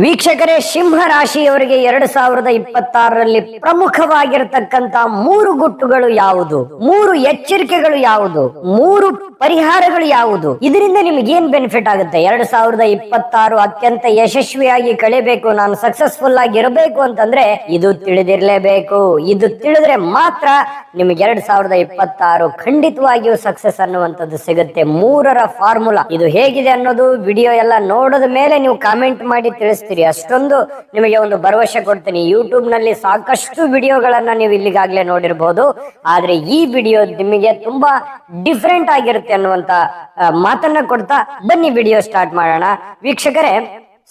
ವೀಕ್ಷಕರೇ ಸಿಂಹ ರಾಶಿಯವರಿಗೆ ಎರಡು ಸಾವಿರದ ಇಪ್ಪತ್ತಾರರಲ್ಲಿ ಪ್ರಮುಖವಾಗಿರತಕ್ಕಂತ ಮೂರು ಗುಟ್ಟುಗಳು ಯಾವುದು? ಮೂರು ಎಚ್ಚರಿಕೆಗಳು ಯಾವುದು? ಮೂರು ಪರಿಹಾರಗಳು ಯಾವುದು? ಇದರಿಂದ ನಿಮ್ಗೆ ಏನ್ ಬೆನಿಫಿಟ್ ಆಗುತ್ತೆ? ಎರಡು ಸಾವಿರದ ಇಪ್ಪತ್ತಾರು ಅತ್ಯಂತ ಯಶಸ್ವಿಯಾಗಿ ಕಳೆಯಬೇಕು, ನಾನು ಸಕ್ಸಸ್ಫುಲ್ ಆಗಿ ಇರಬೇಕು ಅಂತಂದ್ರೆ ಇದು ತಿಳಿದಿರ್ಲೇಬೇಕು. ಇದು ತಿಳಿದ್ರೆ ಮಾತ್ರ ನಿಮ್ಗೆ ಎರಡ್ ಸಾವಿರದ ಇಪ್ಪತ್ತಾರು ಖಂಡಿತವಾಗಿಯೂ ಸಕ್ಸಸ್ ಅನ್ನುವಂಥದ್ದು ಸಿಗುತ್ತೆ. ಮೂರರ ಫಾರ್ಮುಲಾ ಇದು ಹೇಗಿದೆ ಅನ್ನೋದು ವಿಡಿಯೋ ಎಲ್ಲ ನೋಡಿದ ಮೇಲೆ ನೀವು ಕಾಮೆಂಟ್ ಮಾಡಿ ತಿಳಿಸ್ತೀರಿ ಅಷ್ಟೊಂದು ನಿಮಗೆ ಒಂದು ಭರವಸೆ ಕೊಡ್ತೀನಿ. ಯೂಟ್ಯೂಬ್ನಲ್ಲಿ ಸಾಕಷ್ಟು ವಿಡಿಯೋಗಳನ್ನ ನೀವು ಇಲ್ಲಿಗಾಗ್ಲೇ ನೋಡಿರ್ಬೋದು. ಆದ್ರೆ ಈ ವಿಡಿಯೋ ನಿಮಗೆ ತುಂಬಾ ಡಿಫ್ರೆಂಟ್ ಆಗಿರುತ್ತೆ ಅನ್ನುವಂತ ಮಾತನ್ನ ಕೊಡ್ತಾ ಬನ್ನಿ ವಿಡಿಯೋ ಸ್ಟಾರ್ಟ್ ಮಾಡೋಣ. ವೀಕ್ಷಕರೇ,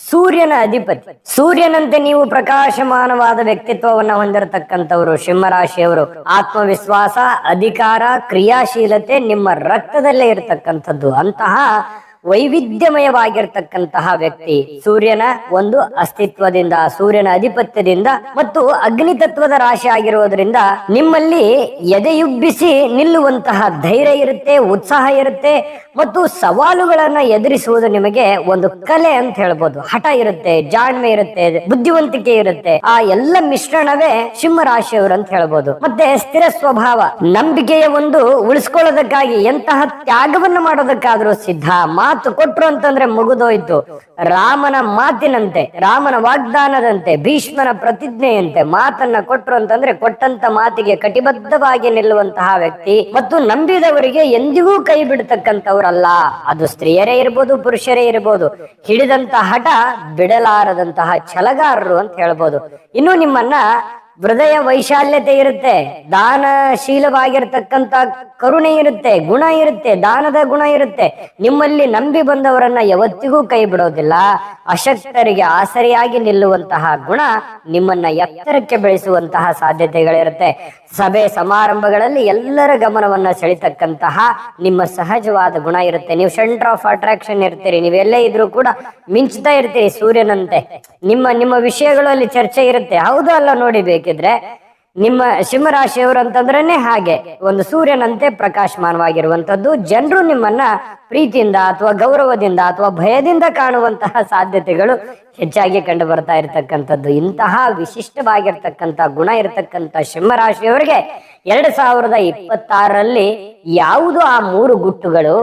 ಸೂರ್ಯನ ಅಧಿಪತಿ. ಸೂರ್ಯನಂತೆ ನೀವು ಪ್ರಕಾಶಮಾನವಾದ ವ್ಯಕ್ತಿತ್ವವನ್ನ ಹೊಂದಿರತಕ್ಕಂಥವ್ರು, ಸಿಂಹರಾಶಿಯವರು. ಆತ್ಮವಿಶ್ವಾಸ, ಅಧಿಕಾರ, ಕ್ರಿಯಾಶೀಲತೆ ನಿಮ್ಮ ರಕ್ತದಲ್ಲೇ ಇರತಕ್ಕಂಥದ್ದು. ಅಂತಹ ವೈವಿಧ್ಯಮಯವಾಗಿರ್ತಕ್ಕಂತಹ ವ್ಯಕ್ತಿ. ಸೂರ್ಯನ ಒಂದು ಅಸ್ತಿತ್ವದಿಂದ, ಸೂರ್ಯನ ಅಧಿಪತ್ಯದಿಂದ ಮತ್ತು ಅಗ್ನಿ ತತ್ವದ ರಾಶಿ ಆಗಿರುವುದರಿಂದ ನಿಮ್ಮಲ್ಲಿ ಎದೆಯುಬ್ಬಿಸಿ ನಿಲ್ಲುವಂತಹ ಧೈರ್ಯ ಇರುತ್ತೆ, ಉತ್ಸಾಹ ಇರುತ್ತೆ ಮತ್ತು ಸವಾಲುಗಳನ್ನ ಎದುರಿಸುವುದು ನಿಮಗೆ ಒಂದು ಕಲೆ ಅಂತ ಹೇಳ್ಬೋದು. ಹಠ ಇರುತ್ತೆ, ಜಾಣ್ಮೆ ಇರುತ್ತೆ, ಬುದ್ಧಿವಂತಿಕೆ ಇರುತ್ತೆ. ಆ ಎಲ್ಲ ಮಿಶ್ರಣವೇ ಸಿಂಹ ರಾಶಿಯವರು ಅಂತ ಹೇಳ್ಬೋದು. ಮತ್ತೆ ಸ್ಥಿರ ಸ್ವಭಾವ, ನಂಬಿಕೆಯ ಒಂದು ಉಳಿಸ್ಕೊಳ್ಳೋದಕ್ಕಾಗಿ ಎಂತಹ ತ್ಯಾಗವನ್ನ ಮಾಡೋದಕ್ಕಾದ್ರೂ ಸಿದ್ಧ. ಮಾತು ಕೊಟ್ರು ಅಂತಂದ್ರೆ ಮುಗಿದೋಯ್ತು. ರಾಮನ ಮಾತಿನಂತೆ, ರಾಮನ ವಾಗ್ದಾನದಂತೆ, ಭೀಷ್ಮನ ಪ್ರತಿಜ್ಞೆಯಂತೆ ಮಾತನ್ನ ಕೊಟ್ರು ಅಂತಂದ್ರೆ ಕೊಟ್ಟಂತ ಮಾತಿಗೆ ಕಟಿಬದ್ಧವಾಗಿ ನಿಲ್ಲುವಂತಹ ವ್ಯಕ್ತಿ ಮತ್ತು ನಂಬಿದವರಿಗೆ ಎಂದಿಗೂ ಕೈ ಬಿಡ್ತಕ್ಕಂಥವ್ರಲ್ಲ ಅದು ಸ್ತ್ರೀಯರೇ ಇರ್ಬೋದು ಪುರುಷರೇ ಇರ್ಬೋದು. ಹಿಡಿದಂತ ಹಠ ಬಿಡಲಾರದಂತಹ ಛಲಗಾರರು ಅಂತ ಹೇಳ್ಬೋದು. ಇನ್ನು ನಿಮ್ಮನ್ನ ಹೃದಯ ವೈಶಾಲ್ಯತೆ ಇರುತ್ತೆ ದಾನಶೀಲವಾಗಿರ್ತಕ್ಕಂತ ಕರುಣೆ ಇರುತ್ತೆ, ಗುಣ ಇರುತ್ತೆ, ದಾನದ ಗುಣ ಇರುತ್ತೆ. ನಿಮ್ಮಲ್ಲಿ ನಂಬಿ ಬಂದವರನ್ನ ಯಾವತ್ತಿಗೂ ಕೈ ಬಿಡೋದಿಲ್ಲ. ಅಶಕ್ತರಿಗೆ ಆಸರೆಯಾಗಿ ನಿಲ್ಲುವಂತಹ ಗುಣ ನಿಮ್ಮನ್ನ ಎತ್ತರಕ್ಕೆ ಬೆಳೆಸುವಂತಹ ಸಾಧ್ಯತೆಗಳಿರುತ್ತೆ. ಸಭೆ ಸಮಾರಂಭಗಳಲ್ಲಿ ಎಲ್ಲರ ಗಮನವನ್ನ ಸೆಳಿತಕ್ಕಂತಹ ನಿಮ್ಮ ಸಹಜವಾದ ಗುಣ ಇರುತ್ತೆ. ನೀವು ಸೆಂಟರ್ ಆಫ್ ಅಟ್ರಾಕ್ಷನ್ ಇರ್ತೀರಿ ನೀವೆಲ್ಲೇ ಇದ್ರೂ ಕೂಡ ಮಿಂಚ್ತಾ ಇರ್ತೀರಿ ಸೂರ್ಯನಂತೆ. ನಿಮ್ಮ ನಿಮ್ಮ ವಿಷಯಗಳಲ್ಲಿ ಚರ್ಚೆ ಇರುತ್ತೆ. ಹೌದು ಅಲ್ಲ ನೋಡಿ ಬೇಕಿದ್ರೆ ನಿಮ್ಮ ಸಿಂಹರಾಶಿಯವರು ಅಂತಂದ್ರೇನೆ ಹಾಗೆ. ಒಂದು ಸೂರ್ಯನಂತೆ ಪ್ರಕಾಶಮಾನವಾಗಿರುವಂತದ್ದು ಜನರು ನಿಮ್ಮನ್ನ ಪ್ರೀತಿಯಿಂದ ಅಥವಾ ಗೌರವದಿಂದ ಅಥವಾ ಭಯದಿಂದ ಕಾಣುವಂತಹ ಸಾಧ್ಯತೆಗಳು ಹೆಚ್ಚಾಗಿ ಕಂಡು ಬರ್ತಾ ಇರತಕ್ಕಂಥದ್ದು. ಇಂತಹ ವಿಶಿಷ್ಟವಾಗಿರ್ತಕ್ಕಂಥ ಗುಣ ಇರತಕ್ಕಂಥ ಸಿಂಹರಾಶಿಯವರಿಗೆ ಎರಡ್ ಸಾವಿರದ ಇಪ್ಪತ್ತಾರರಲ್ಲಿ ಯಾವುದು ಆ ಮೂರು ಗುಟ್ಟುಗಳು?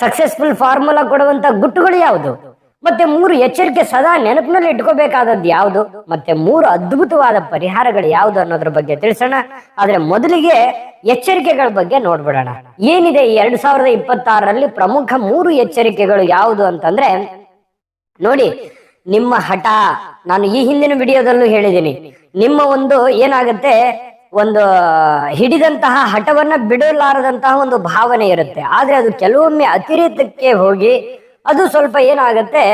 ಸಕ್ಸಸ್ಫುಲ್ ಫಾರ್ಮುಲಾ ಕೊಡುವಂತ ಗುಟ್ಟುಗಳು ಯಾವುದು? ಮತ್ತೆ ಮೂರು ಎಚ್ಚರಿಕೆ ಸದಾ ನೆನಪಿನಲ್ಲಿ ಇಟ್ಕೋಬೇಕಾದದ್ದು ಯಾವುದು? ಮತ್ತೆ ಮೂರು ಅದ್ಭುತವಾದ ಪರಿಹಾರಗಳು ಯಾವುದು ಅನ್ನೋದ್ರ ಬಗ್ಗೆ ತಿಳಿಸೋಣ. ಆದ್ರೆ ಮೊದಲಿಗೆ ಎಚ್ಚರಿಕೆಗಳ ಬಗ್ಗೆ ನೋಡ್ಬಿಡೋಣ. ಏನಿದೆ ಎರಡ್ ಸಾವಿರದ ಇಪ್ಪತ್ತಾರರಲ್ಲಿ ಪ್ರಮುಖ ಮೂರು ಎಚ್ಚರಿಕೆಗಳು ಯಾವುದು ಅಂತಂದ್ರೆ, ನೋಡಿ, ನಿಮ್ಮ ಹಠ. ನಾನು ಈ ಹಿಂದಿನ ವಿಡಿಯೋದಲ್ಲೂ ಹೇಳಿದ್ದೀನಿ. ನಿಮ್ಮ ಒಂದು ಏನಾಗುತ್ತೆ, ಒಂದು ಹಿಡಿದಂತಹ ಹಠವನ್ನ ಬಿಡಲಾರದಂತಹ ಒಂದು ಭಾವನೆ ಇರುತ್ತೆ. ಆದ್ರೆ ಅದು ಕೆಲವೊಮ್ಮೆ ಅತಿರೇಕಕ್ಕೆ ಹೋಗಿ ಅದು ಸ್ವಲ್ಪ ಏನಾಗತ್ತೆ?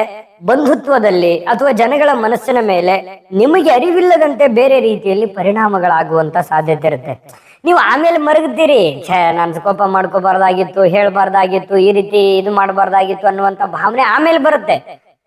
ಬಂಧುತ್ವದಲ್ಲಿ ಅಥವಾ ಜನಗಳ ಮನಸ್ಸಿನ ಮೇಲೆ ನಿಮಗೆ ಅರಿವಿಲ್ಲದಂತೆ ಬೇರೆ ರೀತಿಯಲ್ಲಿ ಪರಿಣಾಮಗಳಾಗುವಂತ ಸಾಧ್ಯತೆ ಇರುತ್ತೆ. ನೀವು ಆಮೇಲೆ ಮರಗ್ತೀರಿ ಛೇ, ನಾನು ಕೋಪ ಮಾಡ್ಕೋಬಾರ್ದಾಗಿತ್ತು, ಹೇಳ್ಬಾರ್ದಾಗಿತ್ತು, ಈ ರೀತಿ ಇದು ಮಾಡಬಾರ್ದಾಗಿತ್ತು ಅನ್ನುವಂತ ಭಾವನೆ ಆಮೇಲೆ ಬರುತ್ತೆ.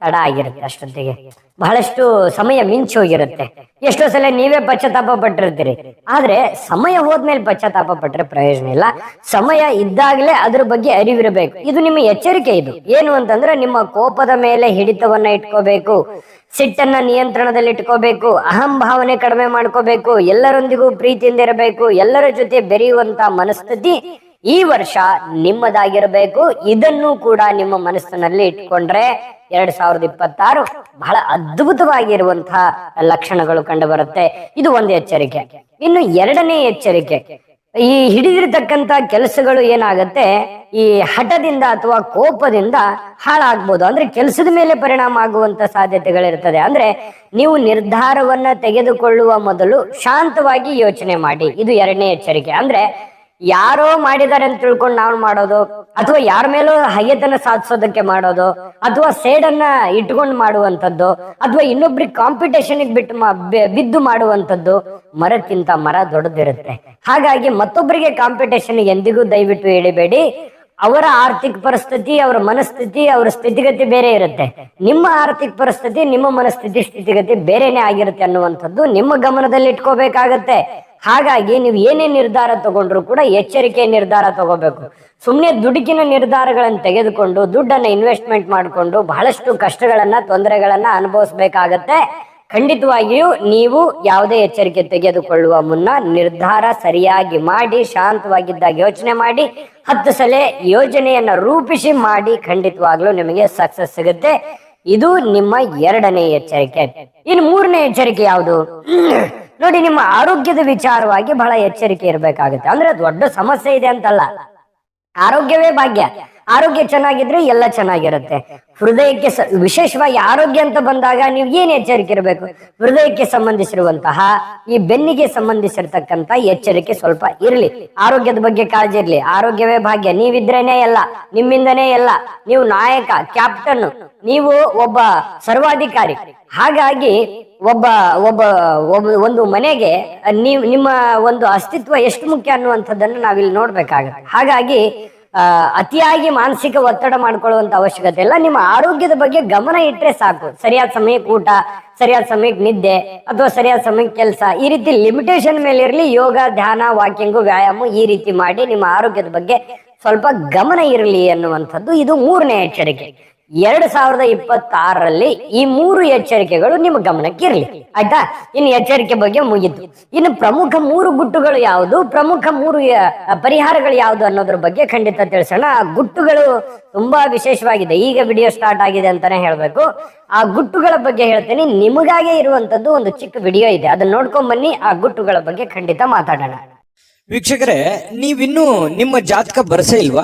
ತಡ ಆಗಿರುತ್ತೆ ಅಷ್ಟೊತ್ತಿಗೆ. ಬಹಳಷ್ಟು ಸಮಯ ಮಿಂಚು ಹೋಗಿರುತ್ತೆ. ಎಷ್ಟೋ ಸಲ ನೀವೇ ಪಶ್ಚಾತ್ತಾಪ ಪಟ್ಟಿರ್ತೀರಿ. ಆದ್ರೆ ಸಮಯ ಹೋದ್ಮೇಲೆ ಪಶ್ಚಾತ್ತಾಪ ಪಟ್ಟರೆ ಪ್ರಯೋಜನ ಇಲ್ಲ. ಸಮಯ ಇದ್ದಾಗಲೇ ಅದ್ರ ಬಗ್ಗೆ ಅರಿವಿರಬೇಕು. ಇದು ನಿಮ್ಮ ಎಚ್ಚರಿಕೆ ಇದು. ಏನು ಅಂತಂದ್ರೆ ನಿಮ್ಮ ಕೋಪದ ಮೇಲೆ ಹಿಡಿತವನ್ನ ಇಟ್ಕೋಬೇಕು. ಸಿಟ್ಟನ್ನ ನಿಯಂತ್ರಣದಲ್ಲಿ ಇಟ್ಕೋಬೇಕು. ಅಹಂ ಭಾವನೆ ಕಡಿಮೆ ಮಾಡ್ಕೋಬೇಕು. ಎಲ್ಲರೊಂದಿಗೂ ಪ್ರೀತಿಯಿಂದ ಇರಬೇಕು. ಎಲ್ಲರ ಜೊತೆ ಬೆರೆಯುವಂತ ಮನಸ್ಥಿತಿ ಈ ವರ್ಷ ನಿಮ್ಮದಾಗಿರಬೇಕು. ಇದನ್ನು ಕೂಡ ನಿಮ್ಮ ಮನಸ್ಸಿನಲ್ಲಿ ಇಟ್ಕೊಂಡ್ರೆ ಎರಡ್ ಸಾವಿರದ ಇಪ್ಪತ್ತಾರು ಬಹಳ ಅದ್ಭುತವಾಗಿರುವಂತಹ ಲಕ್ಷಣಗಳು ಕಂಡು ಬರುತ್ತೆ ಇದು ಒಂದು ಎಚ್ಚರಿಕೆ. ಇನ್ನು ಎರಡನೇ ಎಚ್ಚರಿಕೆ, ಈ ಹಿಡಿದಿರ್ತಕ್ಕಂತ ಕೆಲಸಗಳು ಏನಾಗತ್ತೆ, ಈ ಹಠದಿಂದ ಅಥವಾ ಕೋಪದಿಂದ ಹಾಳಾಗ್ಬೋದು. ಅಂದ್ರೆ ಕೆಲಸದ ಮೇಲೆ ಪರಿಣಾಮ ಆಗುವಂತ ಸಾಧ್ಯತೆಗಳಿರ್ತದೆ. ಅಂದ್ರೆ ನೀವು ನಿರ್ಧಾರವನ್ನ ತೆಗೆದುಕೊಳ್ಳುವ ಮೊದಲು ಶಾಂತವಾಗಿ ಯೋಚನೆ ಮಾಡಿ. ಇದು ಎರಡನೇ ಎಚ್ಚರಿಕೆ. ಅಂದ್ರೆ ಯಾರೋ ಮಾಡಿದ್ದಾರೆ ಅಂತ ತಿಳ್ಕೊಂಡು ನಾವು ಮಾಡೋದು? ಅಥವಾ ಯಾರ ಮೇಲೂ ಹಯ್ಯತನ ಸಾಧಿಸೋದಕ್ಕೆ ಮಾಡೋದು? ಅಥವಾ ಸೇಡನ್ನ ಇಟ್ಕೊಂಡು ಮಾಡುವಂಥದ್ದು? ಅಥವಾ ಇನ್ನೊಬ್ರಿಗೆ ಕಾಂಪಿಟೇಷನ್ ಬಿಟ್ಟು ಬಿದ್ದು ಮಾಡುವಂಥದ್ದು? ಮರಕ್ಕಿಂತ ಮರ ದೊಡ್ಡದಿರುತ್ತೆ. ಹಾಗಾಗಿ ಮತ್ತೊಬ್ಬರಿಗೆ ಕಾಂಪಿಟೇಷನ್ ಎಂದಿಗೂ ದಯವಿಟ್ಟು ಎಳಿಬೇಡಿ ಅವರ ಆರ್ಥಿಕ ಪರಿಸ್ಥಿತಿ, ಅವರ ಮನಸ್ಥಿತಿ, ಅವರ ಸ್ಥಿತಿಗತಿ ಬೇರೆ ಇರುತ್ತೆ. ನಿಮ್ಮ ಆರ್ಥಿಕ ಪರಿಸ್ಥಿತಿ, ನಿಮ್ಮ ಮನಸ್ಥಿತಿ, ಸ್ಥಿತಿಗತಿ ಬೇರೆನೆ ಆಗಿರುತ್ತೆ ಅನ್ನುವಂಥದ್ದು ನಿಮ್ಮ ಗಮನದಲ್ಲಿ ಇಟ್ಕೋಬೇಕಾಗತ್ತೆ. ಹಾಗಾಗಿ ನೀವು ಏನೇ ನಿರ್ಧಾರ ತಗೊಂಡ್ರು ಕೂಡ ಎಚ್ಚರಿಕೆ ನಿರ್ಧಾರ ತಗೋಬೇಕು. ಸುಮ್ಮನೆ ದುಡುಕಿನ ನಿರ್ಧಾರಗಳನ್ನು ತೆಗೆದುಕೊಂಡು, ದುಡ್ಡನ್ನ ಇನ್ವೆಸ್ಟ್ಮೆಂಟ್ ಮಾಡಿಕೊಂಡು ಬಹಳಷ್ಟು ಕಷ್ಟಗಳನ್ನ, ತೊಂದರೆಗಳನ್ನ ಅನುಭವಿಸ್ಬೇಕಾಗತ್ತೆ. ಖಂಡಿತವಾಗಿಯೂ ನೀವು ಯಾವುದೇ ಎಚ್ಚರಿಕೆ ತೆಗೆದುಕೊಳ್ಳುವ ಮುನ್ನ ನಿರ್ಧಾರ ಸರಿಯಾಗಿ ಮಾಡಿ, ಶಾಂತವಾಗಿದ್ದಾಗ ಯೋಚನೆ ಮಾಡಿ, ಹತ್ತು ಸಲ ಯೋಜನೆಯನ್ನ ರೂಪಿಸಿ ಮಾಡಿ ಖಂಡಿತವಾಗ್ಲೂ ನಿಮಗೆ ಸಕ್ಸಸ್ ಸಿಗುತ್ತೆ. ಇದು ನಿಮ್ಮ ಎರಡನೇ ಎಚ್ಚರಿಕೆ. ಇನ್ನು ಮೂರನೇ ಎಚ್ಚರಿಕೆ ಯಾವುದು? ನೋಡಿ, ನಿಮ್ಮ ಆರೋಗ್ಯದ ವಿಚಾರವಾಗಿ ಬಹಳ ಎಚ್ಚರಿಕೆ ಇರಬೇಕಾಗುತ್ತೆ. ಅಂದ್ರೆ ದೊಡ್ಡ ಸಮಸ್ಯೆ ಇದೆ ಅಂತಲ್ಲ. ಆರೋಗ್ಯವೇ ಭಾಗ್ಯ. ಆರೋಗ್ಯ ಚೆನ್ನಾಗಿದ್ರೆ ಎಲ್ಲ ಚೆನ್ನಾಗಿರುತ್ತೆ. ಹೃದಯಕ್ಕೆ ವಿಶೇಷವಾಗಿ ಆರೋಗ್ಯ ಅಂತ ಬಂದಾಗ ನೀವು ಏನ್ ಎಚ್ಚರಿಕೆ ಇರಬೇಕು? ಹೃದಯಕ್ಕೆ ಸಂಬಂಧಿಸಿರುವಂತಹ, ಈ ಬೆನ್ನಿಗೆ ಸಂಬಂಧಿಸಿರ್ತಕ್ಕಂತ ಎಚ್ಚರಿಕೆ ಸ್ವಲ್ಪ ಇರಲಿ. ಆರೋಗ್ಯದ ಬಗ್ಗೆ ಕಾಳಜಿ ಇರಲಿ. ಆರೋಗ್ಯವೇ ಭಾಗ್ಯ. ನೀವಿದ್ರೇನೆ ಎಲ್ಲ, ನಿಮ್ಮಿಂದನೇ ಎಲ್ಲ. ನೀವು ನಾಯಕ ಕ್ಯಾಪ್ಟನ್ ನೀವು ಒಬ್ಬ ಸರ್ವಾಧಿಕಾರಿ. ಹಾಗಾಗಿ ಒಬ್ಬ ಒಬ್ಬ ಒಬ್ಬ, ಒಂದು ಮನೆಗೆ ನೀವು, ನಿಮ್ಮ ಒಂದು ಅಸ್ತಿತ್ವ ಎಷ್ಟು ಮುಖ್ಯ ಅನ್ನುವಂಥದ್ದನ್ನು ನಾವಿಲ್ಲಿ ನೋಡ್ಬೇಕಾಗತ್ತೆ. ಹಾಗಾಗಿ ಅತಿಯಾಗಿ ಮಾನಸಿಕ ಒತ್ತಡ ಮಾಡ್ಕೊಳ್ಳುವಂತ ಅವಶ್ಯಕತೆ ಇಲ್ಲ. ನಿಮ್ಮ ಆರೋಗ್ಯದ ಬಗ್ಗೆ ಗಮನ ಇಟ್ಟರೆ ಸಾಕು. ಸರಿಯಾದ ಸಮಯಕ್ಕೆ ಊಟ, ಸರಿಯಾದ ಸಮಯಕ್ಕೆ ನಿದ್ದೆ ಅಥವಾ ಸರಿಯಾದ ಸಮಯಕ್ಕೆ ಕೆಲಸ. ಈ ರೀತಿ ಲಿಮಿಟೇಷನ್ ಮೇಲೆ ಇರಲಿ. ಯೋಗ, ಧ್ಯಾನ ವಾಕಿಂಗು ವ್ಯಾಯಾಮ ಈ ರೀತಿ ಮಾಡಿ ನಿಮ್ಮ ಆರೋಗ್ಯದ ಬಗ್ಗೆ ಸ್ವಲ್ಪ ಗಮನ ಇರಲಿ ಅನ್ನುವಂಥದ್ದು ಇದು ಮೂರನೇ ಎಚ್ಚರಿಕೆ. ಎರಡ್ ಸಾವಿರದ ಇಪ್ಪತ್ತಾರರಲ್ಲಿ ಈ ಮೂರು ಎಚ್ಚರಿಕೆಗಳು ನಿಮ್ಮ ಗಮನಕ್ಕೆ ಇರಲಿ ಆಯ್ತಾ? ಇನ್ನು ಎಚ್ಚರಿಕೆ ಬಗ್ಗೆ ಮುಗಿತು. ಇನ್ನು ಪ್ರಮುಖ ಮೂರು ಗುಟ್ಟುಗಳು ಯಾವುದು? ಪ್ರಮುಖ ಮೂರು ಪರಿಹಾರಗಳು ಯಾವುದು ಅನ್ನೋದ್ರ ಬಗ್ಗೆ ಖಂಡಿತ ತಿಳಿಸೋಣ. ಆ ಗುಟ್ಟುಗಳು ತುಂಬಾ ವಿಶೇಷವಾಗಿದೆ. ಈಗ ವಿಡಿಯೋ ಸ್ಟಾರ್ಟ್ ಆಗಿದೆ ಅಂತಾನೆ ಹೇಳ್ಬೇಕು. ಆ ಗುಟ್ಟುಗಳ ಬಗ್ಗೆ ಹೇಳ್ತೇನೆ. ನಿಮಗಾಗೆ ಇರುವಂತದ್ದು ಒಂದು ಚಿಕ್ಕ ವಿಡಿಯೋ ಇದೆ. ಅದನ್ನ ನೋಡ್ಕೊಂಡ್ ಬನ್ನಿ. ಆ ಗುಟ್ಟುಗಳ ಬಗ್ಗೆ ಖಂಡಿತ ಮಾತಾಡೋಣ. ವೀಕ್ಷಕರೇ, ನೀವಿನ್ನೂ ನಿಮ್ಮ ಜಾತಕ ಬರಸೇ ಇಲ್ವಾ?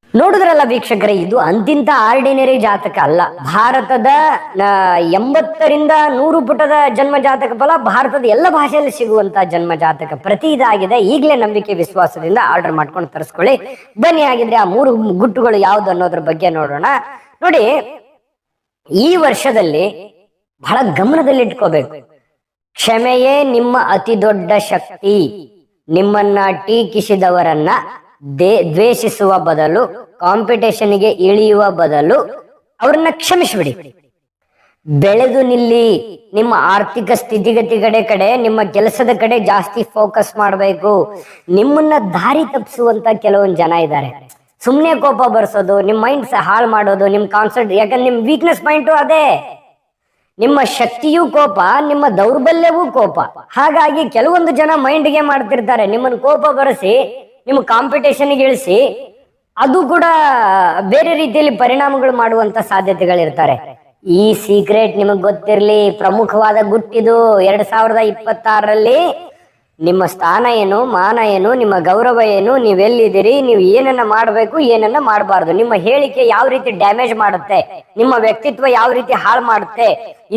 ನೋಡಿದ್ರಲ್ಲ ವೀಕ್ಷಕರೇ, ಇದು ಅಂತಿಂತ ಆರ್ಡಿನರಿ ಜಾತಕ ಅಲ್ಲ. ಭಾರತದ ಎಂಬತ್ತರಿಂದ ನೂರು ಪುಟದ ಜನ್ಮ ಜಾತಕ ಫಲ ಭಾರತದ ಎಲ್ಲ ಭಾಷೆಯಲ್ಲಿ ಸಿಗುವಂತ ಜನ್ಮ ಜಾತಕ. ಪ್ರತಿ ಇದಾಗಿದೆ. ಈಗಲೇ ನಂಬಿಕೆ, ವಿಶ್ವಾಸದಿಂದ ಆರ್ಡರ್ ಮಾಡ್ಕೊಂಡು ತರಿಸ್ಕೊಳ್ಳಿ. ಬನ್ನಿ ಆಗಿದ್ರೆ ಆ ಮೂರು ಗುಟ್ಟುಗಳು ಯಾವ್ದು ಅನ್ನೋದ್ರ ಬಗ್ಗೆ ನೋಡೋಣ. ನೋಡಿ, ಈ ವರ್ಷದಲ್ಲಿ ಬಹಳ ಗಮನದಲ್ಲಿ ಇಟ್ಕೋಬೇಕು ಕ್ಷಮೆಯೇ ನಿಮ್ಮ ಅತಿ ದೊಡ್ಡ ಶಕ್ತಿ. ನಿಮ್ಮನ್ನ ಟೀಕಿಸಿದವರನ್ನ ದೇ- ದ್ವೇಷಿಸುವ ಬದಲು, ಕಾಂಪಿಟೇಷನ್ಗೆ ಇಳಿಯುವ ಬದಲು ಅವ್ರನ್ನ ಕ್ಷಮಿಸಿಬಿಡಿ. ಬೆಳೆದು ನಿಲ್ಲಿ, ನಿಮ್ಮ ಆರ್ಥಿಕ ಸ್ಥಿತಿಗತಿ ಕಡೆ, ನಿಮ್ಮ ಕೆಲಸದ ಕಡೆ ಜಾಸ್ತಿ ಫೋಕಸ್ ಮಾಡಬೇಕು. ನಿಮ್ಮನ್ನ ದಾರಿ ತಪ್ಪಿಸುವಂತ ಕೆಲವೊಂದು ಜನ ಇದ್ದಾರೆ. ಸುಮ್ಮನೆ ಕೋಪ ಬರ್ಸೋದು ನಿಮ್ಮ ಮೈಂಡ್ ಹಾಳು ಮಾಡೋದು ನಿಮ್ಮ ಕಾನ್ಸೆಂಟ್ ಯಾಕಂದ್ರೆ ನಿಮ್ಮ ವೀಕ್ನೆಸ್ ಪಾಯಿಂಟು ಅದೇ. ನಿಮ್ಮ ಶಕ್ತಿಯೂ ಕೋಪ, ನಿಮ್ಮ ದೌರ್ಬಲ್ಯವೂ ಕೋಪ. ಹಾಗಾಗಿ ಕೆಲವೊಂದು ಜನ ಮೈಂಡ್ಗೆ ಮಾಡ್ತಿರ್ತಾರೆ, ನಿಮ್ಮನ್ನು ಕೋಪ ಬರೆಸಿ ನಿಮ್ಮ ಕಾಂಪಿಟೇಷನ್ಗೆ ಇಳಿಸಿ, ಅದು ಕೂಡ ಬೇರೆ ರೀತಿಯಲ್ಲಿ ಪರಿಣಾಮಗಳು ಮಾಡುವಂತ ಸಾಧ್ಯತೆಗಳಿರ್ತಾರೆ. ಈ ಸೀಕ್ರೆಟ್ ನಿಮಗ್ ಗೊತ್ತಿರಲಿ, ಪ್ರಮುಖವಾದ ಗುಟ್ಟಿದು ಎರಡ್ ಸಾವಿರದ ಇಪ್ಪತ್ತಾರರಲ್ಲಿ ನಿಮ್ಮ ಸ್ಥಾನ ಏನು, ಮಾನ ಏನು, ನಿಮ್ಮ ಗೌರವ ಏನು, ನೀವೆಲ್ಲಿದ್ದೀರಿ, ನೀವು ಏನನ್ನ ಮಾಡಬೇಕು, ಏನನ್ನ ಮಾಡಬಾರ್ದು. ನಿಮ್ಮ ಹೇಳಿಕೆ ಯಾವ ರೀತಿ ಡ್ಯಾಮೇಜ್ ಮಾಡುತ್ತೆ, ನಿಮ್ಮ ವ್ಯಕ್ತಿತ್ವ ಯಾವ ರೀತಿ ಹಾಳು ಮಾಡುತ್ತೆ,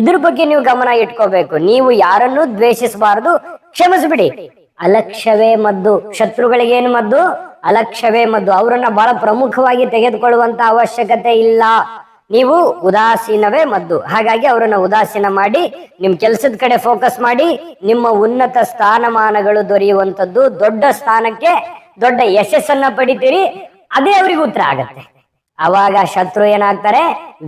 ಇದ್ರ ಬಗ್ಗೆ ನೀವು ಗಮನ ಇಟ್ಕೋಬೇಕು. ನೀವು ಯಾರನ್ನು ದ್ವೇಷಿಸಬಾರದು, ಕ್ಷಮಿಸ್ಬಿಡಿ. ಅಲಕ್ಷ್ಯವೇ ಮದ್ದು. ಶತ್ರುಗಳಿಗೇನು ಮದ್ದು? ಅಲಕ್ಷ್ಯವೇ ಮದ್ದು. ಅವರನ್ನ ಬಹಳ ಪ್ರಮುಖವಾಗಿ ತೆಗೆದುಕೊಳ್ಳುವಂತ ಅವಶ್ಯಕತೆ ಇಲ್ಲ. ನೀವು ಉದಾಸೀನವೇ ಮದ್ದು. ಹಾಗಾಗಿ ಅವರನ್ನ ಉದಾಸೀನ ಮಾಡಿ, ನಿಮ್ ಕೆಲಸದ ಕಡೆ ಫೋಕಸ್ ಮಾಡಿ, ನಿಮ್ಮ ಉನ್ನತ ಸ್ಥಾನಮಾನಗಳು ದೊರೆಯುವಂಥದ್ದು ದೊಡ್ಡ ಸ್ಥಾನಕ್ಕೆ ದೊಡ್ಡ ಯಶಸ್ಸನ್ನ ಪಡಿತೀರಿ. ಅದೇ ಅವರಿಗೆ ಉತ್ತರ ಆಗತ್ತೆ. ಅವಾಗ ಶತ್ರು ಏನಾಗ್ತಾರೆ?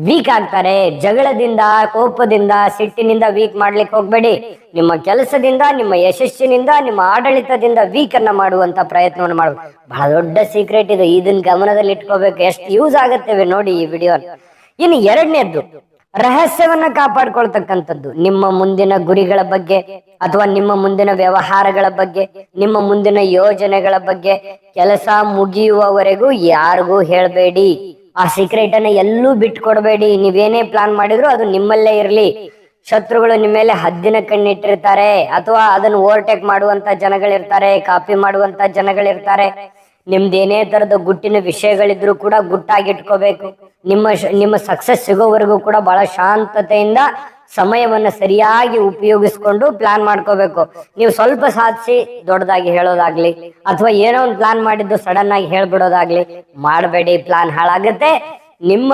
ವೀಕ್ ಆಗ್ತಾರೆ. ಜಗಳದಿಂದ, ಕೋಪದಿಂದ, ಸಿಟ್ಟಿನಿಂದ ವೀಕ್ ಮಾಡ್ಲಿಕ್ಕೆ ಹೋಗ್ಬೇಡಿ. ನಿಮ್ಮ ಕೆಲಸದಿಂದ, ನಿಮ್ಮ ಯಶಸ್ಸಿನಿಂದ, ನಿಮ್ಮ ಆಡಳಿತದಿಂದ ವೀಕ್ ಅನ್ನ ಮಾಡುವಂತ ಪ್ರಯತ್ನವನ್ನು ಮಾಡಬೇಕು. ಬಹಳ ದೊಡ್ಡ ಸೀಕ್ರೆಟ್ ಇದು. ಇದನ್ನ ಗಮನದಲ್ಲಿ ಇಟ್ಕೋಬೇಕು ಎಷ್ಟು ಯೂಸ್ ಆಗತ್ತೇವೆ ನೋಡಿ ಈ ವಿಡಿಯೋ ಇನ್ನು ಎರಡನೇದ್ದು. ರಹಸ್ಯವನ್ನ ಕಾಪಾಡ್ಕೊಳ್ತಕ್ಕಂಥದ್ದು. ನಿಮ್ಮ ಮುಂದಿನ ಗುರಿಗಳ ಬಗ್ಗೆ ಅಥವಾ ನಿಮ್ಮ ಮುಂದಿನ ವ್ಯವಹಾರಗಳ ಬಗ್ಗೆ, ನಿಮ್ಮ ಮುಂದಿನ ಯೋಜನೆಗಳ ಬಗ್ಗೆ ಕೆಲಸ ಮುಗಿಯುವವರೆಗೂ ಯಾರಿಗೂ ಹೇಳಬೇಡಿ. ಆ ಸೀಕ್ರೆಟ್ ಅನ್ನ ಎಲ್ಲೂ ಬಿಟ್ಕೊಡ್ಬೇಡಿ. ನೀವೇನೇ ಪ್ಲಾನ್ ಮಾಡಿದ್ರು ಅದು ನಿಮ್ಮಲ್ಲೇ ಇರಲಿ. ಶತ್ರುಗಳು ನಿಮ್ಮ ಮೇಲೆ ಹದ್ದಿನ ಕಣ್ಣಿಟ್ಟಿರ್ತಾರೆ. ಅಥವಾ ಅದನ್ನು ಓವರ್ಟೇಕ್ ಮಾಡುವಂತ ಜನಗಳಿರ್ತಾರೆ ಕಾಪಿ ಮಾಡುವಂತ ಜನಗಳಿರ್ತಾರೆ. ನಿಮ್ದೇನೇ ತರದ ಗುಟ್ಟಿನ ವಿಷಯಗಳಿದ್ರು ಕೂಡ ಗುಟ್ಟಾಗಿಟ್ಕೋಬೇಕು. ನಿಮ್ಮ ನಿಮ್ಮ ಸಕ್ಸಸ್ ಸಿಗೋವರೆಗೂ ಕೂಡ ಬಹಳ ಶಾಂತತೆಯಿಂದ ಸಮಯವನ್ನ ಸರಿಯಾಗಿ ಉಪಯೋಗಿಸ್ಕೊಂಡು ಪ್ಲಾನ್ ಮಾಡ್ಕೋಬೇಕು. ನೀವು ಸ್ವಲ್ಪ ಸಾಧಿಸಿ ದೊಡ್ಡದಾಗಿ ಹೇಳೋದಾಗ್ಲಿ, ಅಥವಾ ಏನೋ ಒಂದು ಪ್ಲಾನ್ ಮಾಡಿದ್ದು ಸಡನ್ ಆಗಿ ಹೇಳ್ಬಿಡೋದಾಗ್ಲಿ, ಮಾಡಬೇಡಿ ಪ್ಲಾನ್ ಹಾಳಾಗುತ್ತೆ. ನಿಮ್ಮ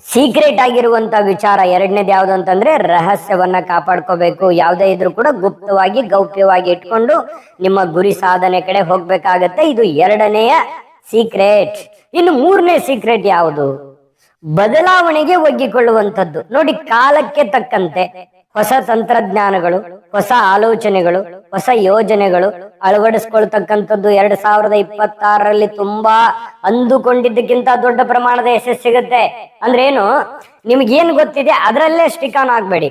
ಸೀಕ್ರೆಟ್ ಆಗಿರುವಂತ ವಿಚಾರ ಎರಡನೇದು ಯಾವ್ದು ಅಂತಂದ್ರೆ ರಹಸ್ಯವನ್ನ ಕಾಪಾಡ್ಕೋಬೇಕು. ಯಾವುದೇ ಇದ್ರೂ ಕೂಡ ಗುಪ್ತವಾಗಿ, ಗೌಪ್ಯವಾಗಿ ಇಟ್ಕೊಂಡು ನಿಮ್ಮ ಗುರಿ ಸಾಧನೆ ಕಡೆ ಹೋಗ್ಬೇಕಾಗತ್ತೆ. ಇದು ಎರಡನೆಯ ಸೀಕ್ರೆಟ್. ಇನ್ನು ಮೂರನೇ ಸೀಕ್ರೆಟ್ ಯಾವುದು? ಬದಲಾವಣೆಗೆ ಒಗ್ಗಿಕೊಳ್ಳುವಂಥದ್ದು. ನೋಡಿ, ಕಾಲಕ್ಕೆ ತಕ್ಕಂತೆ ಹೊಸ ತಂತ್ರಜ್ಞಾನಗಳು, ಹೊಸ ಆಲೋಚನೆಗಳು, ಹೊಸ ಯೋಜನೆಗಳು ಅಳವಡಿಸ್ಕೊಳ್ತಕ್ಕಂಥದ್ದು ಎರಡ್ ಸಾವಿರದ ಇಪ್ಪತ್ತಾರರಲ್ಲಿ ತುಂಬಾ ಅಂದುಕೊಂಡಿದ್ದಕ್ಕಿಂತ ದೊಡ್ಡ ಪ್ರಮಾಣದ ಯಶಸ್ಸು ಸಿಗುತ್ತೆ. ಅಂದ್ರೆ ಏನು? ನಿಮ್ಗೇನ್ ಗೊತ್ತಿದೆ? ಅದರಲ್ಲೇ ಸ್ಟಿಕ್ ಆನ್ ಆಗ್ಬೇಡಿ.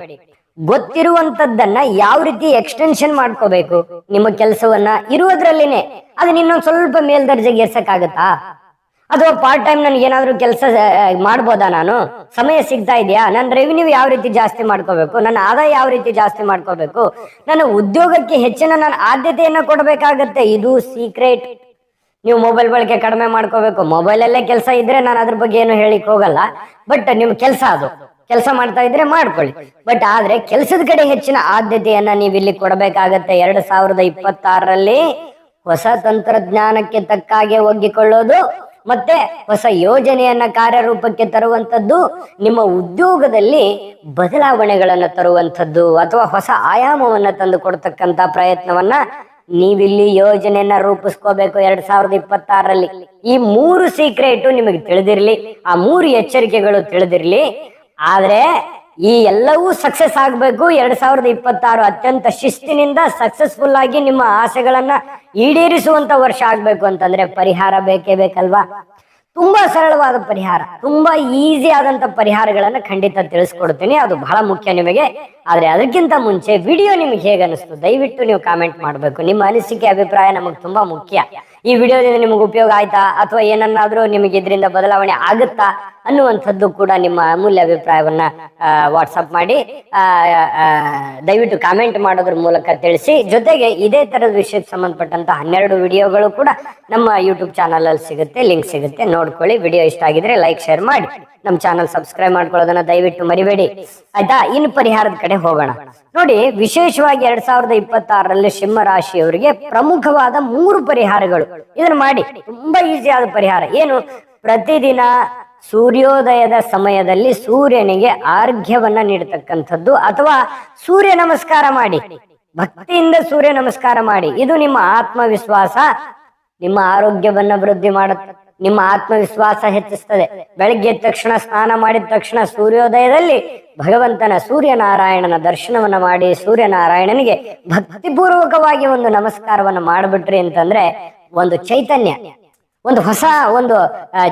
ಗೊತ್ತಿರುವಂತದ್ದನ್ನ ಯಾವ ರೀತಿ ಎಕ್ಸ್ಟೆನ್ಷನ್ ಮಾಡ್ಕೋಬೇಕು? ನಿಮ್ಮ ಕೆಲಸವನ್ನ ಇರುವುದ್ರಲ್ಲಿನೇ. ಅದನ್ನ ಇನ್ನೊಂದ್ ಸ್ವಲ್ಪ ಮೇಲ್ದರ್ಜೆಗೆ ಏರ್ಸಕ್ಕಾಗತ್ತಾ? ಅಥವಾ ಪಾರ್ಟ್ ಟೈಮ್ ನನಗೆ ಏನಾದ್ರು ಕೆಲಸ ಮಾಡ್ಬೋದಾ ನಾನು? ಸಮಯ ಸಿಗ್ತಾ ಇದೆಯಾ? ನನ್ನ ರೆವಿನ್ಯೂ ಯಾವ ರೀತಿ ಜಾಸ್ತಿ ಮಾಡ್ಕೋಬೇಕು? ನನ್ನ ಆದಾಯ ಯಾವ ರೀತಿ ಜಾಸ್ತಿ ಮಾಡ್ಕೋಬೇಕು? ನನ್ನ ಉದ್ಯೋಗಕ್ಕೆ ಹೆಚ್ಚಿನ ನಾನು ಆದ್ಯತೆಯನ್ನ ಕೊಡಬೇಕಾಗತ್ತೆ. ಇದು ಸೀಕ್ರೆಟ್ ನೀವು ಮೊಬೈಲ್ ಬಳಕೆ ಕಡಿಮೆ ಮಾಡ್ಕೋಬೇಕು. ಮೊಬೈಲಲ್ಲೇ ಕೆಲಸ ಇದ್ರೆ ನಾನು ಅದ್ರ ಬಗ್ಗೆ ಏನು ಹೇಳಿಕ್ ಹೋಗಲ್ಲ. ಬಟ್ ನಿಮ್ ಕೆಲಸ ಅದು. ಕೆಲಸ ಮಾಡ್ತಾ ಇದ್ರೆ ಮಾಡ್ಕೊಳ್ಳಿ. ಬಟ್ ಆದ್ರೆ ಕೆಲಸದ ಕಡೆ ಹೆಚ್ಚಿನ ಆದ್ಯತೆಯನ್ನ ನೀವು ಇಲ್ಲಿ ಕೊಡಬೇಕಾಗತ್ತೆ. ಎರಡ್ ಸಾವಿರದ ಇಪ್ಪತ್ತಾರರಲ್ಲಿ ಹೊಸ ತಂತ್ರಜ್ಞಾನಕ್ಕೆ ತಕ್ಕಾಗೆ ಒಗ್ಗಿಕೊಳ್ಳೋದು ಮತ್ತೆ ಹೊಸ ಯೋಜನೆಯನ್ನ ಕಾರ್ಯರೂಪಕ್ಕೆ ತರುವಂತದ್ದು ನಿಮ್ಮ ಉದ್ಯೋಗದಲ್ಲಿ ಬದಲಾವಣೆಗಳನ್ನ ತರುವಂತದ್ದು ಅಥವಾ ಹೊಸ ಆಯಾಮವನ್ನ ತಂದು ಕೊಡ್ತಕ್ಕಂತ ಪ್ರಯತ್ನವನ್ನ ನೀವಿಲ್ಲಿ ಯೋಜನೆಯನ್ನ ರೂಪಿಸ್ಕೋಬೇಕು ಎರಡ್ ಸಾವಿರದ ಇಪ್ಪತ್ತಾರರಲ್ಲಿ. ಈ ಮೂರು ಸೀಕ್ರೆಟ್ ನಿಮಗೆ ತಿಳಿದಿರ್ಲಿ, ಆ ಮೂರು ಎಚ್ಚರಿಕೆಗಳು ತಿಳಿದಿರ್ಲಿ. ಆದ್ರೆ ಈ ಎಲ್ಲವೂ ಸಕ್ಸಸ್ ಆಗ್ಬೇಕು. ಎರಡ್ ಸಾವಿರದ ಇಪ್ಪತ್ತಾರು ಅತ್ಯಂತ ಶಿಸ್ತಿನಿಂದ ಸಕ್ಸಸ್ಫುಲ್ ಆಗಿ ನಿಮ್ಮ ಆಸೆಗಳನ್ನ ಈಡೇರಿಸುವಂತ ವರ್ಷ ಆಗ್ಬೇಕು ಅಂತಂದ್ರೆ ಪರಿಹಾರ ಬೇಕೇ ಬೇಕಲ್ವಾ? ತುಂಬಾ ಸರಳವಾದ ಪರಿಹಾರ. ತುಂಬಾ ಈಸಿ ಆದಂತ ಪರಿಹಾರಗಳನ್ನ ಖಂಡಿತ ತಿಳಿಸ್ಕೊಡ್ತೀನಿ. ಅದು ಬಹಳ ಮುಖ್ಯ ನಿಮಗೆ. ಆದ್ರೆ ಅದಕ್ಕಿಂತ ಮುಂಚೆ ವಿಡಿಯೋ ನಿಮ್ಗೆ ಹೇಗೆ ಅನಿಸ್ತು ದಯವಿಟ್ಟು ನೀವು ಕಾಮೆಂಟ್ ಮಾಡಬೇಕು. ನಿಮ್ಮ ಅನಿಸಿಕೆ, ಅಭಿಪ್ರಾಯ ನಮಗೆ ತುಂಬಾ ಮುಖ್ಯ. ಈ ವಿಡಿಯೋದಿಂದ ನಿಮಗೆ ಉಪಯೋಗ ಆಯ್ತಾ? ಅಥವಾ ಏನನ್ನಾದ್ರೂ ನಿಮಗೆ ಇದರಿಂದ ಬದಲಾವಣೆ ಆಗುತ್ತಾ? ಅನ್ನುವಂಥದ್ದು ಕೂಡ ನಿಮ್ಮ ಅಮೂಲ್ಯ ಅಭಿಪ್ರಾಯವನ್ನ ವಾಟ್ಸಪ್ ಮಾಡಿ ದಯವಿಟ್ಟು ಕಾಮೆಂಟ್ ಮಾಡೋದ್ರ ಮೂಲಕ ತಿಳಿಸಿ. ಜೊತೆಗೆ ಇದೇ ತರದ ವಿಷಯಕ್ಕೆ ಸಂಬಂಧಪಟ್ಟಂತ ಹನ್ನೆರಡು ವಿಡಿಯೋಗಳು ಕೂಡ ನಮ್ಮ ಯೂಟ್ಯೂಬ್ ಚಾನಲ್ ಅಲ್ಲಿ ಸಿಗುತ್ತೆ. ಲಿಂಕ್ ಸಿಗುತ್ತೆ. ನೋಡ್ಕೊಳ್ಳಿ. ವಿಡಿಯೋ ಇಷ್ಟ ಆಗಿದ್ರೆ ಲೈಕ್ ಶೇರ್ ಮಾಡಿ. ನಮ್ಮ ಚಾನಲ್ ಸಬ್ಸ್ಕ್ರೈಬ್ ಮಾಡ್ಕೊಳ್ಳೋದನ್ನ ದಯವಿಟ್ಟು ಮರಿಬೇಡಿ. ಆಯ್ತಾ? ಇನ್ ಪರಿಹಾರದ ಕಡೆ ಹೋಗೋಣ. ನೋಡಿ, ವಿಶೇಷವಾಗಿ ಎರಡ್ ಸಾವಿರದ ಇಪ್ಪತ್ತಾರರಲ್ಲಿ ಸಿಂಹ ರಾಶಿಯವರಿಗೆ ಪ್ರಮುಖವಾದ ಮೂರು ಪರಿಹಾರಗಳು. ಇದನ್ನ ಮಾಡಿ. ತುಂಬಾ ಈಸಿ ಆದ ಪರಿಹಾರ. ಏನು? ಪ್ರತಿದಿನ ಸೂರ್ಯೋದಯದ ಸಮಯದಲ್ಲಿ ಸೂರ್ಯನಿಗೆ ಆರ್ಘ್ಯವನ್ನ ನೀಡತಕ್ಕಂಥದ್ದು ಅಥವಾ ಸೂರ್ಯ ನಮಸ್ಕಾರ ಮಾಡಿ. ಭಕ್ತಿಯಿಂದ ಸೂರ್ಯ ನಮಸ್ಕಾರ ಮಾಡಿ. ಇದು ನಿಮ್ಮ ಆತ್ಮವಿಶ್ವಾಸ ನಿಮ್ಮ ಆರೋಗ್ಯವನ್ನ ವೃದ್ಧಿ ಮಾಡುತ್ತೆ. ನಿಮ್ಮ ಆತ್ಮವಿಶ್ವಾಸ ಹೆಚ್ಚಿಸ್ತದೆ. ಬೆಳಗ್ಗೆ ಎದ್ದ ತಕ್ಷಣ ಸ್ನಾನ ಮಾಡಿದ ತಕ್ಷಣ ಸೂರ್ಯೋದಯದಲ್ಲಿ ಭಗವಂತನ ಸೂರ್ಯನಾರಾಯಣನ ದರ್ಶನವನ್ನ ಮಾಡಿ ಸೂರ್ಯನಾರಾಯಣನಿಗೆ ಭಕ್ತಿಪೂರ್ವಕವಾಗಿ ಒಂದು ನಮಸ್ಕಾರವನ್ನ ಮಾಡಿಬಿಟ್ರಿ ಅಂತಂದ್ರೆ ಒಂದು ಚೈತನ್ಯ. ಒಂದು ಹೊಸ ಒಂದು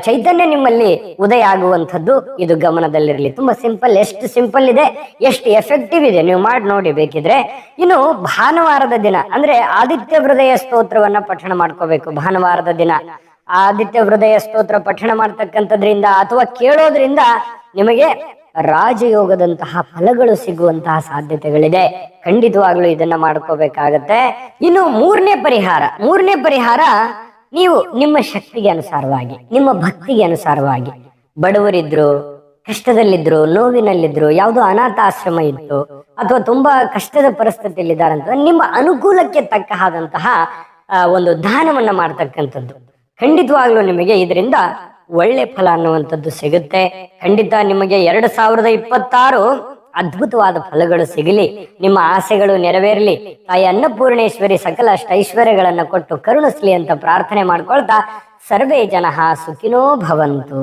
ಚೈತನ್ಯ ನಿಮ್ಮಲ್ಲಿ ಉದಯ ಆಗುವಂಥದ್ದು ಇದು ಗಮನದಲ್ಲಿರಲಿ. ತುಂಬಾ ಸಿಂಪಲ್, ಎಷ್ಟು ಸಿಂಪಲ್ ಇದೆ, ಎಷ್ಟು ಎಫೆಕ್ಟಿವ್ ಇದೆ, ನೀವು ಮಾಡಿ ನೋಡಿ ಬೇಕಿದ್ರೆ. ಇನ್ನು ಭಾನುವಾರದ ದಿನ, ಅಂದ್ರೆ ಆದಿತ್ಯ ಹೃದಯ ಸ್ತೋತ್ರವನ್ನ ಪಠಣ ಮಾಡ್ಕೋಬೇಕು. ಭಾನುವಾರದ ದಿನ, ಆದಿತ್ಯ ಹೃದಯ ಸ್ತೋತ್ರ ಪಠಣ ಮಾಡ್ತಕ್ಕಂಥದ್ರಿಂದ ಅಥವಾ ಕೇಳೋದ್ರಿಂದ ನಿಮಗೆ ರಾಜಯೋಗದಂತಹ ಫಲಗಳು ಸಿಗುವಂತಹ ಸಾಧ್ಯತೆಗಳಿದೆ. ಖಂಡಿತವಾಗ್ಲೂ ಇದನ್ನ ಮಾಡ್ಕೋಬೇಕಾಗತ್ತೆ. ಇನ್ನು ಮೂರನೇ ಪರಿಹಾರ ಮೂರನೇ ಪರಿಹಾರ ನೀವು ನಿಮ್ಮ ಶಕ್ತಿಗೆ ಅನುಸಾರವಾಗಿ, ನಿಮ್ಮ ಭಕ್ತಿಗೆ ಅನುಸಾರವಾಗಿ, ಬಡವರಿದ್ರು, ಕಷ್ಟದಲ್ಲಿದ್ರು, ನೋವಿನಲ್ಲಿದ್ರು, ಯಾವುದೋ ಅನಾಥ ಆಶ್ರಮ ಇತ್ತು, ಅಥವಾ ತುಂಬಾ ಕಷ್ಟದ ಪರಿಸ್ಥಿತಿಯಲ್ಲಿದ್ದಾರೆ ಅಂತ ನಿಮ್ಮ ಅನುಕೂಲಕ್ಕೆ ತಕ್ಕ ಆದಂತಹ ಒಂದು ದಾನವನ್ನ ಮಾಡ್ತಕ್ಕಂಥದ್ದು. ಖಂಡಿತವಾಗ್ಲೂ ನಿಮಗೆ ಇದರಿಂದ ಒಳ್ಳೆ ಫಲ ಅನ್ನುವಂಥದ್ದು ಸಿಗುತ್ತೆ. ಖಂಡಿತ ನಿಮಗೆ ಎರಡು ಸಾವಿರದ ಇಪ್ಪತ್ತಾರು ಅದ್ಭುತವಾದ ಫಲಗಳು ಸಿಗಲಿ. ನಿಮ್ಮ ಆಸೆಗಳು ನೆರವೇರಲಿ. ತಾಯಿ ಅನ್ನಪೂರ್ಣೇಶ್ವರಿ ಸಕಲ ಐಶ್ವರ್ಯಗಳನ್ನ ಕೊಟ್ಟು ಕರುಣಿಸ್ಲಿ ಅಂತ ಪ್ರಾರ್ಥನೆ ಮಾಡ್ಕೊಳ್ತಾ ಸರ್ವೇ ಜನ ಸುಖಿನೋ ಭವಂತು.